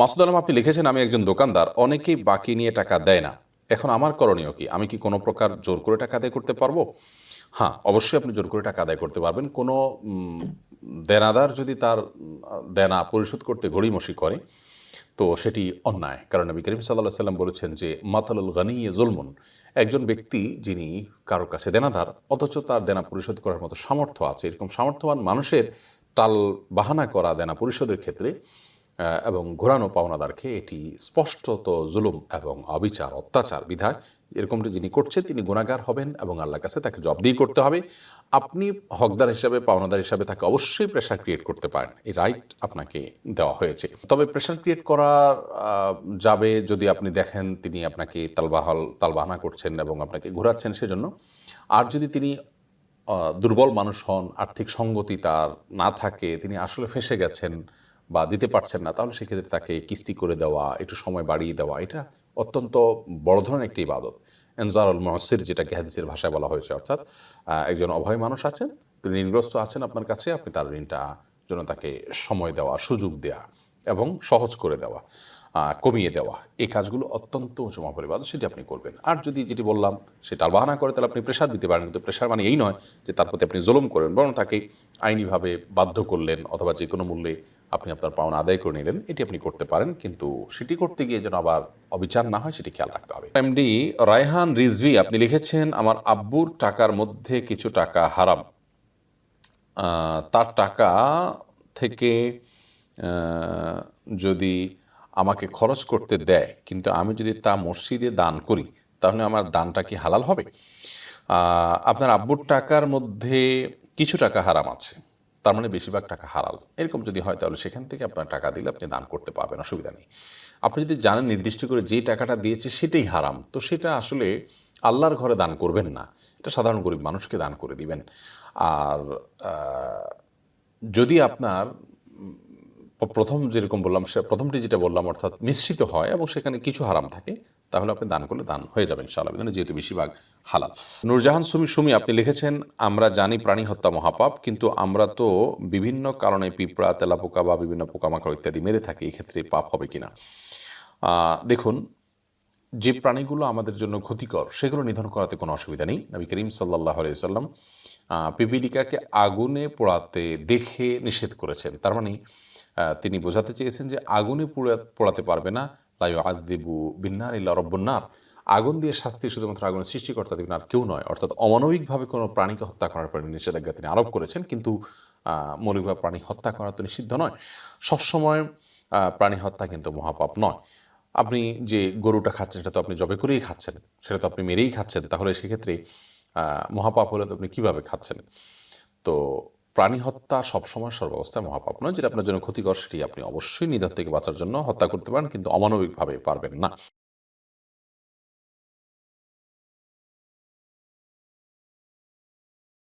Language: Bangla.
মাসুদ আলম, আপনি লিখেছেন, আমি একজন দোকানদার, অনেকেই বাকি নিয়ে টাকা দেয় না। এখন আমার করণীয় কি? আমি কি কোনো প্রকার জোর করে টাকা আদায় করতে পারব? হ্যাঁ অবশ্যই আপনি জোর করে টাকা আদায় করতে পারবেন। কোনো দেনাদার যদি তার দেনা পরিশোধ করতে গড়িমসি করে, তো সেটি অন্যায়। কারণ নবী করিম সাল্লাহ সাল্লাম বলেছেন যে, মাতালুল গানি জুলমুন। একজন ব্যক্তি যিনি কারোর কাছে দেনাদার, অথচ তার দেনা পরিশোধ করার মতো সামর্থ্য আছে, এরকম সামর্থ্যবান মানুষের টাল বাহানা করা দেনা পরিশোধের ক্ষেত্রে এবং ঘোরানো পাওনাদারকে এটি স্পষ্টত জুলুম এবং অবিচার, অত্যাচার বিধায় এরকমটি যিনি করছেন তিনি গুণাগার হবেন এবং আল্লাহর কাছে তাকে জবাবদিহি করতে হবে। আপনি হকদার হিসাবে, পাওনাদার হিসাবে তাকে অবশ্যই প্রেশার ক্রিয়েট করতে পারেন। এই রাইট আপনাকে দেওয়া হয়েছে। তবে প্রেশার ক্রিয়েট করা যাবে যদি আপনি দেখেন তিনি আপনাকে তালবাহল, তালবাহানা করছেন এবং আপনাকে ঘোরাচ্ছেন সেজন্য। আর যদি তিনি দুর্বল মানুষ হন, আর্থিক সঙ্গতি তার না থাকে, তিনি আসলে ফেসে গেছেন বা দিতে পারছেন না, তাহলে সেক্ষেত্রে তাকে কিস্তি করে দেওয়া, একটু সময় বাড়িয়ে দেওয়া, এটা অত্যন্ত বড় ধরনের একটি ইবাদত। এনজারুল মহসির যেটাকে হাদিসের ভাষায় বলা হয়েছে, অর্থাৎ একজন অভয় মানুষ আছেন, তিনি ঋণগ্রস্ত আছেন আপনার কাছে, আপনি তার ঋণটা জন্য তাকে সময় দেওয়া, সুযোগ দেওয়া এবং সহজ করে দেওয়া। কমিয়ে দেওয়া। এই কাজগুলো অত্যন্ত উঁচু মাপের ইবাদত সেটি আপনি করবেন। আর যদি যেটি বললাম, সেটা বাহানা করে তাহলে আপনি প্রেশার দিতে পারেন, কিন্তু প্রেশার মানে এই নয় যে তার প্রতি আপনি জুলুম করেন, বরং তাকে আইনিভাবে বাধ্য করলেন অথবা যে কোনো মূল্যে আপনি আপনার পাওনা আদায় করে নিলেন, এটি আপনি করতে পারেন, কিন্তু সেটি করতে গিয়ে যেন আবার অবিচার না হয়, সেটি খেয়াল রাখতে হবে। এমডি রায়হান রিজভি, আপনি লিখেছেন, আমার আব্বুর টাকার মধ্যে কিছু টাকা হারাম। তার টাকা থেকে যদি আমাকে খরচ করতে দেয়, কিন্তু আমি যদি তা মসজিদে দান করি, তাহলে আমার দানটা কি হালাল হবে? আপনার আব্বুর টাকার মধ্যে কিছু টাকা হারাম আছে, তার মানে বেশিরভাগ টাকা হালাল। এরকম যদি হয়, তাহলে সেখান থেকে আপনার টাকা দিলে আপনি দান করতে পারবেন, অসুবিধা নেই। আপনি যদি জানেন নির্দিষ্ট করে যে টাকাটা দিয়েছে সেটাই হারাম, তো সেটা আসলে আল্লাহর ঘরে দান করবেন না। এটা সাধারণ গরিব মানুষকে দান করে দিবেন। আর যদি আপনার প্রথম যেরকম বললাম, সে প্রথমটি যেটা বললাম, অর্থাৎ মিশ্রিত হয় এবং সেখানে কিছু হারাম থাকে, তাহলে আপনি দান করলে দান হয়ে যাবেন ইনশাআল্লাহ যেহেতু বেশিরভাগ হালাল। নূরজাহান সুমি সুমি, আপনি লিখেছেন, আমরা জানি প্রাণী হত্যা মহাপাপ, কিন্তু আমরা তো বিভিন্ন কারণে পিঁপড়া, তেলাপোকা বা বিভিন্ন পোকামাকড় ইত্যাদি মেরে থাকি, এক্ষেত্রে পাপ হবে কিনা দেখুন, যে প্রাণীগুলো আমাদের জন্য ক্ষতিকর, সেগুলো নিধন করাতে কোনো অসুবিধা নেই। নবী করিম সাল্লাহ সাল্লাম পিপিলিকাকে আগুনে পোড়াতে দেখে নিষেধ করেছেন। তার মানে তিনি বোঝাতে চেয়েছেন যে আগুনে পোড়া, পোড়াতে পারবে না। লাইও আদিবু বিন্নার ইল্লা রব্বন্নার আগুন দিয়ে শাস্তি শুধুমাত্র আগুনের সৃষ্টিকর্তা দিবেন আর কেউ নয়। অর্থাৎ অমানবিকভাবে কোনো প্রাণীকে হত্যা করার পরে নিষেধাজ্ঞা তিনি আরোপ করেছেন, কিন্তু মৌলিকভাবে প্রাণী হত্যা করা তো নিষিদ্ধ নয়। সবসময় প্রাণী হত্যা কিন্তু মহাপাপ নয়। আপনি যে গরুটা খাচ্ছেন, সেটা তো আপনি জবে করেই খাচ্ছেন, সেটা তো আপনি মেরেই খাচ্ছেন। তাহলে সেক্ষেত্রে মহাপাপ হলে তো আপনি কীভাবে খাচ্ছেন? তো প্রাণী হত্যা সবসময় সর্বাবস্থায় মহাপাপ নয়, যেটা আপনার জন্য ক্ষতিকর, সেটি আপনি অবশ্যই নিধার থেকে বাঁচার জন্য হত্যা করতে পারেন, কিন্তু অমানবিকভাবে পারবেন না।